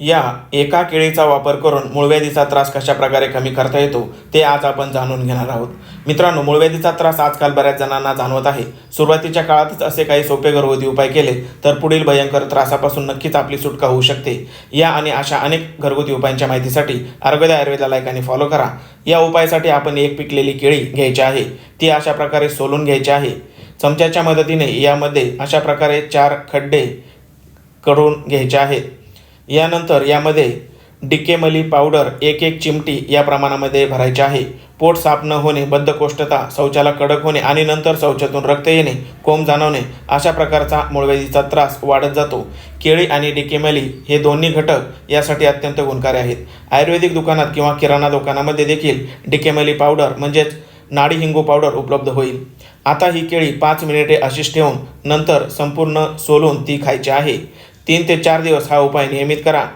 या एका केळीचा वापर करून मूळव्याधीचा त्रास कशा प्रकारे कमी करता येतो ते आज आपण जाणून घेणार आहोत. मित्रांनो मूळव्याधीचा त्रास आजकाल बऱ्याच जणांना जाणवत आहे. सुरुवातीच्या काळातच असे काही सोपे घरगुती उपाय केले तर पुढील भयंकर त्रासापासून नक्कीच आपली सुटका होऊ शकते. या आणि अशा अनेक घरगुती उपायांच्या माहितीसाठी आरोग्य आयुर्वेदा लायकाने फॉलो करा. या उपायासाठी आपण एक पिकलेली केळी घ्यायची आहे. ती अशा प्रकारे सोलून घ्यायची आहे. चमच्याच्या मदतीने यामध्ये अशा प्रकारे चार खड्डे करून घ्यायचे आहेत. यानंतर यामध्ये डिकेमली पावडर एक एक चिमटी या प्रमाणामध्ये भरायचे आहे. पोट साफ न होणे बद्धकोष्ठता शौचाला कडक होणे आणि नंतर शौचातून रक्त येणे कोंब जाणवणे अशा प्रकारचा मूळव्याधीचा त्रास वाढत जातो. केळी आणि डिकेमली हे दोन्ही घटक यासाठी अत्यंत गुणकारी आहेत. आयुर्वेदिक दुकानात किंवा किराणा दुकानामध्ये देखील डिकेमली पावडर म्हणजेच नाडी हिंगू पावडर उपलब्ध होईल. आता ही केळी पाच मिनिटे अशीच ठेवून नंतर संपूर्ण सोलून ती खायची आहे. तीन ते चार दिवस हा उपाय नियमित करा.